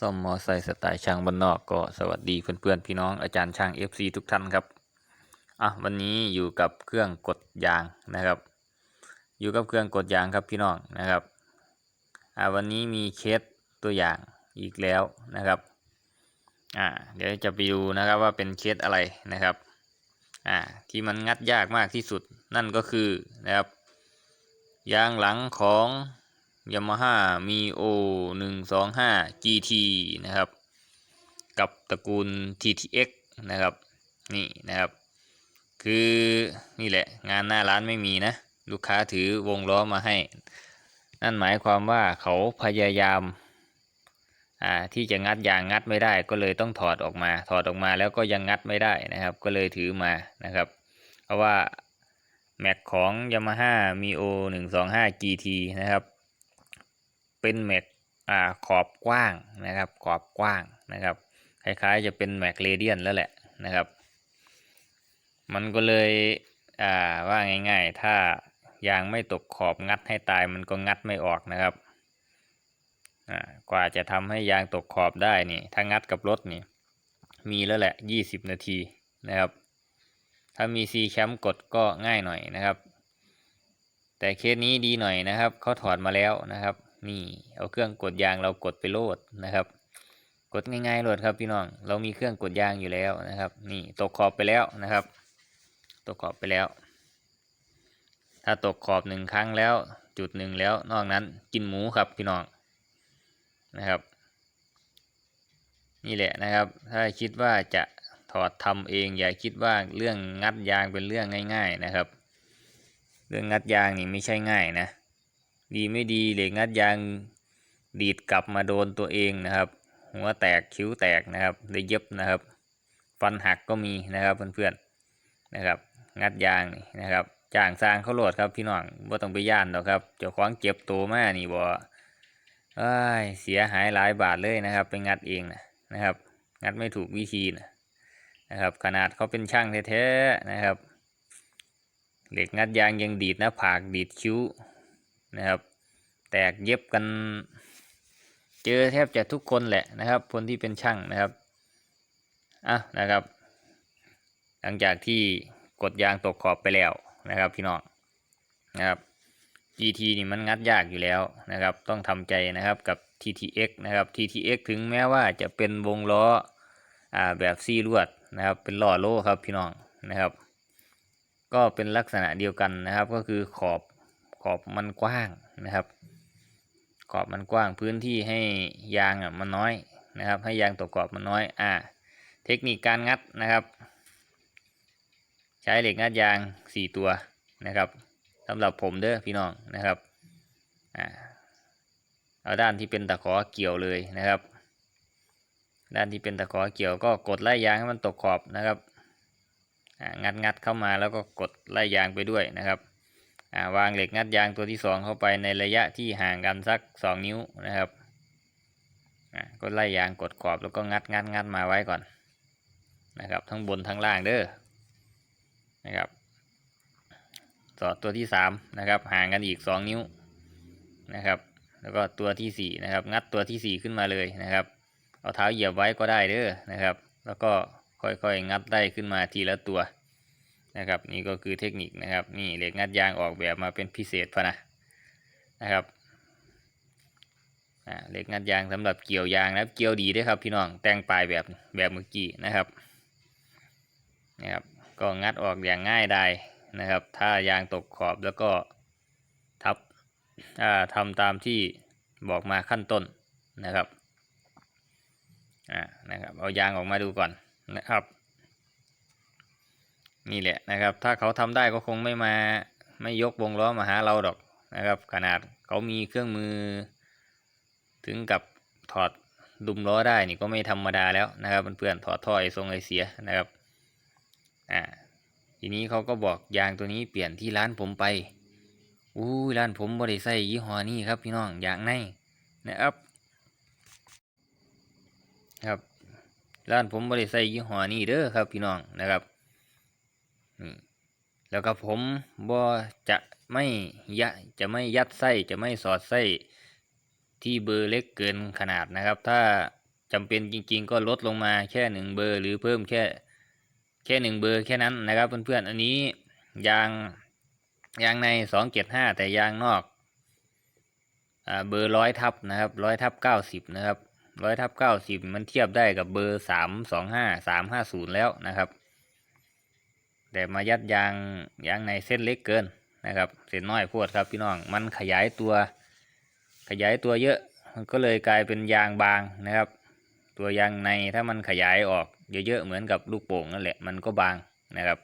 ซ่อมมอไซค์สไตล์ช่างบ้านนอกก็สวัสดีเพื่อนๆพี่น้องอาจารย์ช่าง FC ทุกท่านครับอะวันนี้อยู่กับเครื่องกดยางนะครับ อยู่กับเครื่องกดยางครับพี่น้องนะครับอะวันนี้มีเคสตัวอย่างอีกแล้วนะครับอ่าเดี๋ยวจะไปดูนะครับว่าเป็นเคสอะไรนะครับอ่าที่มันงัดยากมากที่สุดนั่นก็คือนะครับยางหลังของ Yamaha Mio 125 GT นะครับ กับตระกูล TTX นะครับ นี่นะครับ คือนี่แหละงานหน้าร้านไม่มีนะ ลูกค้าถือวงล้อมาให้ นั่นหมายความว่าเขาพยายามอ่าที่จะงัดยางงัดไม่ได้ก็เลยต้องถอดออกมา ถอดออกมาแล้วก็ยังงัดไม่ได้นะครับ ก็เลยถือมานะครับ เพราะว่าแม็กของ Yamaha Mio 125 GT นะครับ เป็นแม็กอ่าขอบกว้างนะครับ ขอบกว้างนะครับ คล้ายๆจะเป็นแม็กเรเดียนแล้วแหละนะครับ มันก็เลยอ่าว่าง่ายๆ ถ้ายางไม่ตกขอบงัดให้ตายมันก็งัดไม่ออกนะครับอ่ากว่าจะทำให้ยางตกขอบได้นี่ถ้างัดกับรถนี่มีแล้วแหละยี่สิบนาทีนะครับ ถ้ามีซีแชมป์กดก็ง่ายหน่อยนะครับ แต่เคสนี้ดีหน่อยนะครับเขาถอดมาแล้วนะครับ นี่เอาเครื่องกดยางเรากดไปโลดนะครับ กดง่ายๆโหลดครับพี่น้อง เรามีเครื่องกดยางอยู่แล้วนะครับ นี่ตกขอบไปแล้วนะครับ ตกขอบไปแล้ว ถ้าตกขอบหนึ่งครั้งแล้วจุดหนึ่งแล้ว นอกนั้นกินหมูครับพี่น้องนะครับ นี่แหละนะครับ ถ้าคิดว่าจะถอดทำเองอย่าคิดว่าเรื่องงัดยางเป็นเรื่องง่าย ๆนะครับ เรื่องงัดยางนี่ไม่ใช่ง่ายนะ ดีไม่ดีเหล็กงัดยางดีดกลับมาโดนตัวเองนะครับ หัวแตกคิ้วแตกนะครับได้เย็บนะครับ ฟันหักก็มีนะครับเพื่อนๆนะครับ งัดยางนี่นะครับจ้างสร้างเขาโหลดครับพี่น้องว่าต้องไปย่านหรอกครับเจ้าของเจ็บตัวมานี่บ่เอ้ยเสียหายหลายบาทเลยนะครับ ไปงัดเองนะนะครับ งัดไม่ถูกวิธีนะนะครับ ขนาดเขาเป็นช่างแท้ๆนะครับ เหล็กงัดยางยังดีดหน้าผากดีดคิ้วนะครับ แตกเย็บกัน เจอแทบจะทุกคนแหละนะครับ คนที่เป็นช่างนะครับอะนะครับ หลังจากที่กดยางตกขอบไปแล้วนะครับพี่น้องนะครับ GT นี่มันงัดยากอยู่แล้วนะครับ ต้องทำใจนะครับกับ TTX นะครับ TTX ถึงแม้ว่าจะเป็นวงล้ออ่าแบบซี่ลวดนะครับ เป็นล้อโล่ครับพี่น้องนะครับ ก็เป็นลักษณะเดียวกันนะครับ ก็คือขอบขอบมันกว้างนะครับ ขอบมันกว้างพื้นที่ให้ยางอะมันน้อยนะครับ ให้ยางตกขอบมันน้อยอ่าเทคนิคการงัดนะครับ ใช้เหล็กงัดยางสี่ตัวนะครับสำหรับผมเด้อพี่น้องนะครับอ่าเอาด้านที่เป็นตะขอเกี่ยวเลยนะครับ ด้านที่เป็นตะขอเกี่ยวก็กดไล่ยางให้มันตกขอบนะครับอ่างัดงัดเข้ามาแล้วก็กดไล่ยางไปด้วยนะครับ วางเหล็กงัดยางตัวที่สองเข้าไปในระยะที่ห่างกันสักสองนิ้วนะครับก็ไล่ยางกดขอบแล้วก็งัดงัดงัดมาไว้ก่อนนะครับทั้งบนทั้งล่างเด้อนะครับต่อตัวที่สามนะครับห่างกันอีกสองนิ้วนะครับ แล้วก็ตัวที่สี่นะครับ งัดตัวที่สี่ขึ้นมาเลยนะครับ เอาเท้าเหยียบไว้ก็ได้เด้อนะครับ แล้วก็ค่อยๆงัดได้ขึ้นมาทีละตัว นะครับนี่ก็คือเทคนิคนะครับนี่เหล็กงัดยางออกแบบมาเป็นพิเศษพะนะนะครับเหล็กงัดยางสำหรับเกี่ยวยางนะครับเกี่ยวดีด้วยครับพี่น้องแต่งปลายแบบแบบเมื่อกี้นะครับนะครับก็งัดออกอย่างง่ายได้นะครับ ถ้ายางตกขอบแล้วก็ทับอ่าทำตามที่บอกมาขั้นต้นนะครับอ่านะครับเอายางออกมาดูก่อนนะครับ นี่แหละนะครับ ถ้าเขาทำได้ก็คงไม่มาไม่ยกวงล้อมาหาเราดอกนะครับ ขนาดเขามีเครื่องมือ ถึงกับถอดดุมล้อได้นี่ก็ไม่ธรรมดาแล้วนะครับเพื่อนๆถอดท่อไอทรงไอเสียนะครับอ่าทีนี้เขาก็บอกยางตัวนี้เปลี่ยนที่ร้านผมไปอู้ร้านผมบริใส่ยี่ห้อนี้ครับพี่น้องยางในนะครับครับร้านผมบริใส่ยี่ห้อนี้เด้อครับพี่น้องนะครับ แล้วก็ผมบ่จะไม่ยะจะไม่ยัดไส้จะไม่สอดไส้ที่เบอร์เล็กเกินขนาดนะครับ ถ้าจำเป็นจริง ๆ ก็ลดลงมาแค่หนึ่งเบอร์ หรือเพิ่มแค่แค่หนึ่งเบอร์แค่นั้นนะครับเพื่อนๆอันนี้ยางยางในสองเจ็ดห้าแต่ยางนอกอเบอร์ร้อยทับนะครับร้อยทับเก้าสิบนะครับร้อยทับเก้าสิบมันเทียบได้กับเบอร์สามสองห้าสามห้าศูนย์แล้วนะครับ แต่มายัดยางยางในเส้นเล็กเกินนะครับ เส้นน้อยพวดครับพี่น้อง มันขยายตัวขยายตัวเยอะ มันก็เลยกลายเป็นยางบางนะครับ ตัวยางในถ้ามันขยายออกเยอะๆเหมือนกับลูกโป่งนั่นแหละ มันก็บางนะครับ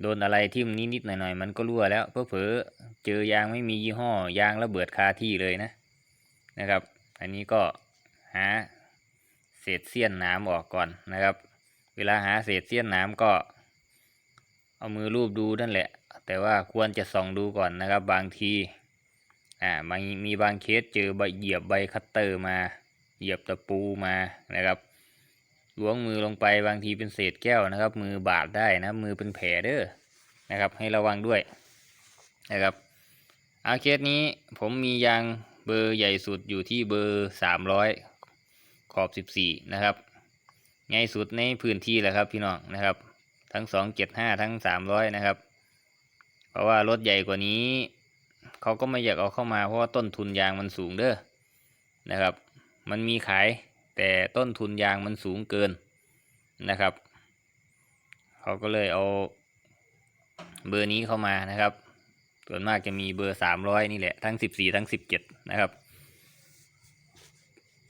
โดนอะไรทิ่มนิดๆหน่อยๆมันก็รั่วแล้วเผลอเจอยางไม่มียี่ห้อยางระเบิดคาที่เลยนะนะครับ อันนี้ก็หาเศษเสี้ยนน้ำออกก่อนนะครับ เวลาหาเศษเสี้ยนน้ำก็ เอามือรูปดูนั่นแหละ แต่ว่าควรจะส่องดูก่อนนะครับ บางทีอ่ามีมีบางเคสเจอใบเหยียบใบคัตเตอร์มา เหยียบตะปูมานะครับล้วงมือลงไปบางทีเป็นเศษแก้วนะครับ มือบาดได้นะ มือเป็นแผลเด้อนะครับ ให้ระวังด้วยนะครับเอาเคสนี้ผมมียางเบอร์ใหญ่สุดอยู่ที่เบอร์สามร้อยขอบสิบสี่นะครับ ใหญ่สุดในพื้นที่แหละครับพี่น้องนะครับ ทั้งสองเจ็ดห้าทั้งสามร้อยนะครับ เพราะว่ารถใหญ่กว่านี้เขาก็ไม่อยากเอาเข้ามาเพราะว่าต้นทุนยางมันสูงเด้อนะครับ มันมีขายแต่ต้นทุนยางมันสูงเกินนะครับเขาก็เลยเอาเบอร์นี้เข้ามานะครับ ส่วนมากจะมีเบอร์สามร้อยนี่แหละทั้งสิบสี่ทั้งสิบเจ็ดนะครับ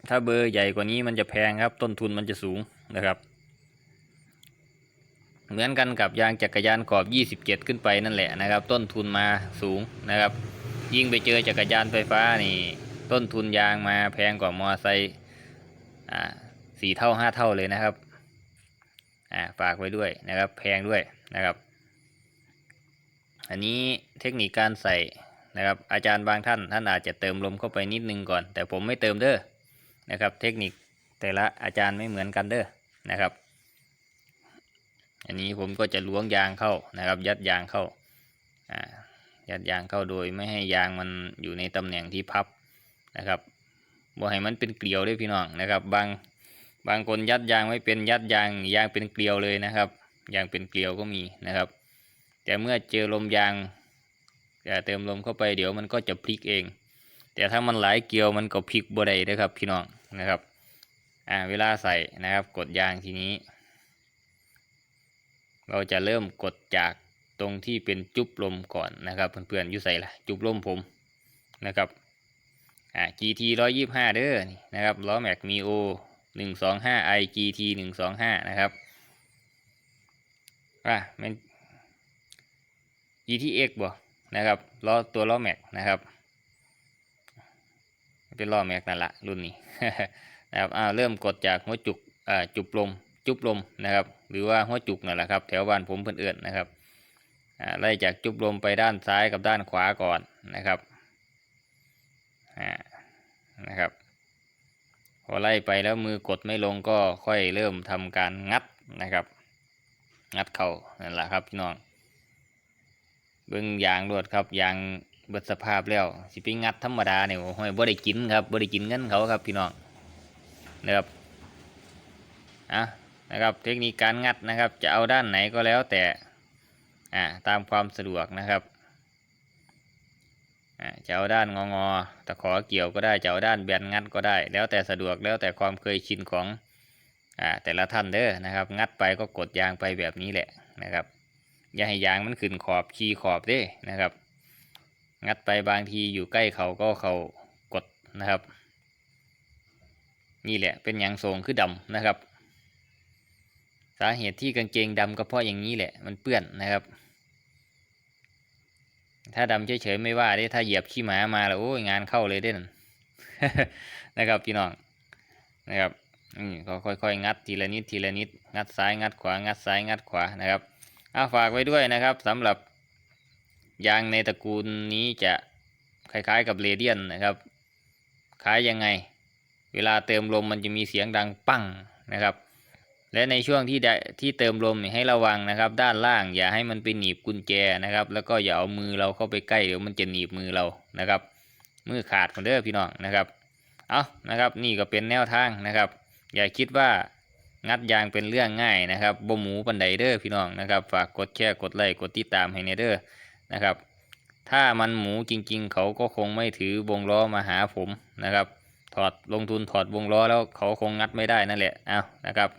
ถ้าเบอร์ใหญ่กว่านี้มันจะแพงครับ ต้นทุนมันจะสูงนะครับ เหมือนกันกับยางจักรยานขอบ 27 ขึ้นไปนั่นแหละนะครับ ต้นทุนมาสูงนะครับ ยิ่งไปเจอจักรยานไฟฟ้านี่ ต้นทุนยางมาแพงกว่ามอไซค์อ่าสี่เท่าห้าเท่าเลยนะครับอ่าฝากไว้ด้วยนะครับ แพงด้วยนะครับ อันนี้เทคนิคการใส่นะครับ อาจารย์บางท่านท่านอาจจะเติมลมเข้าไปนิดนึงก่อน แต่ผมไม่เติมเด้อนะครับ เทคนิคแต่ละอาจารย์ไม่เหมือนกันเด้อนะครับ อันนี้ผมก็จะล้วงยางเข้านะครับ ยัดยางเข้าอ่ายัดยางเข้าโดยไม่ให้ยางมันอยู่ในตำแหน่งที่พับนะครับบ่ให้มันเป็นเกลียวด้วยพี่น้องนะครับ บางบางคนยัดยางไม่เป็นยัดยางยางเป็นเกลียวเลยนะครับ ยางเป็นเกลียวก็มีนะครับ แต่เมื่อเจอลมยางเติมลมเข้าไปเดี๋ยวมันก็จะพลิกเอง แต่ถ้ามันหลายเกลียวมันก็พลิกบ่ได้นะครับพี่น้องนะครับอ่าเวลาใส่นะครับกดยางทีนี้ เราจะเริ่มกดจากตรงที่เป็นจุบลมก่อนนะครับเพื่อนๆอยู่ใส่ละจุบลมผมนะครับอ่า GT ร้อยยี่ห้าเด้อนี่นะครับล้อแม็กมีโอหนึ่งสองห้า i GT หนึ่งสองห้านะครับอ่าเป็น GTX บ่นะครับล้อตัวล้อแม็กนะครับ เป็นล้อแม็กนั่นละรุ่นนี้นะครับอ่าเริ่มกดจากหัวจุกอ่าจุบลม จุบลมนะครับ หรือว่าหัวจุกนั่นแหละครับแถวบ้านผมเพื่อนเอื่นนะครับไล่จากจุบลมไปด้านซ้ายกับด้านขวาก่อนนะครับนะครับพอไล่ไปแล้วมือกดไม่ลงก็ค่อยเริ่มทำการงัดนะครับ งัดเข่านั่นแหละครับพี่น้องเบิ้งยางรวดครับยางเบิดสภาพแล้วสิไปงัดธรรมดาเนี่ยโอ้ยบ่ได้กินครับบ่ได้กินเงินเขาครับพี่น้องนะครับอะ นะครับเทคนิคการงัดนะครับ จะเอาด้านไหนก็แล้วแต่อ่าตามความสะดวกนะครับอ่าจะเอาด้านงองอตะขอเกี่ยวก็ได้จะเอาด้านแบนงัดก็ได้ แล้วแต่สะดวกแล้วแต่ความเคยชินของอ่าแต่ละท่านเด้อนะครับ งัดไปก็กดยางไปแบบนี้แหละนะครับ อย่าให้ยางมันขึ้นขอบชีขอบเด้นะครับ งัดไปบางทีอยู่ใกล้เขาก็เขากดนะครับ นี่แหละเป็นยางทรงคือดำนะครับาเหตุที่กางเกงดำก็เพราะอย่างนี้แหละ มันเปื้อนนะครับ ถ้าดำเฉยๆไม่ว่าได้ถ้าเหยียบขี้หมามาแล้วโอ้ยงานเข้าเลยเด่นนะครับพี่น้องนะครับอืมก็ค่อยๆ งัดทีละนิดทีละนิด งัดซ้ายงัดขวางัดซ้ายงัดขวานะครับเอาฝากไว้ด้วยนะครับสำหรับยางในตระกูลนี้จะคล้ายๆกับเรเดียนนะครับ คล้ายยังไง เวลาเติมลมมันจะมีเสียงดังปั้งนะครับ และในช่วงที่ได้ที่เติมลมให้ระวังนะครับ ด้านล่างอย่าให้มันไปหนีบกุญแจนะครับ แล้วก็อย่าเอามือเราเข้าไปใกล้เดี๋ยวมันจะหนีบมือเรานะครับ มือขาดคนเด้อพี่น้องนะครับเอานะครับนี่ก็เป็นแนวทางนะครับ อย่าคิดว่างัดยางเป็นเรื่องง่ายนะครับบ่หมูปันไดเด้อพี่น้องนะครับฝากกดแชร์กดไลค์กดติดตามให้ในเด้อนะครับ ถ้ามันหมูจริง ๆ เขาก็คงไม่ถือวงล้อมาหาผมนะครับ ถอดลงทุนถอดวงล้อแล้วเขาคงงัดไม่ได้นั่นแหละเอานะครับ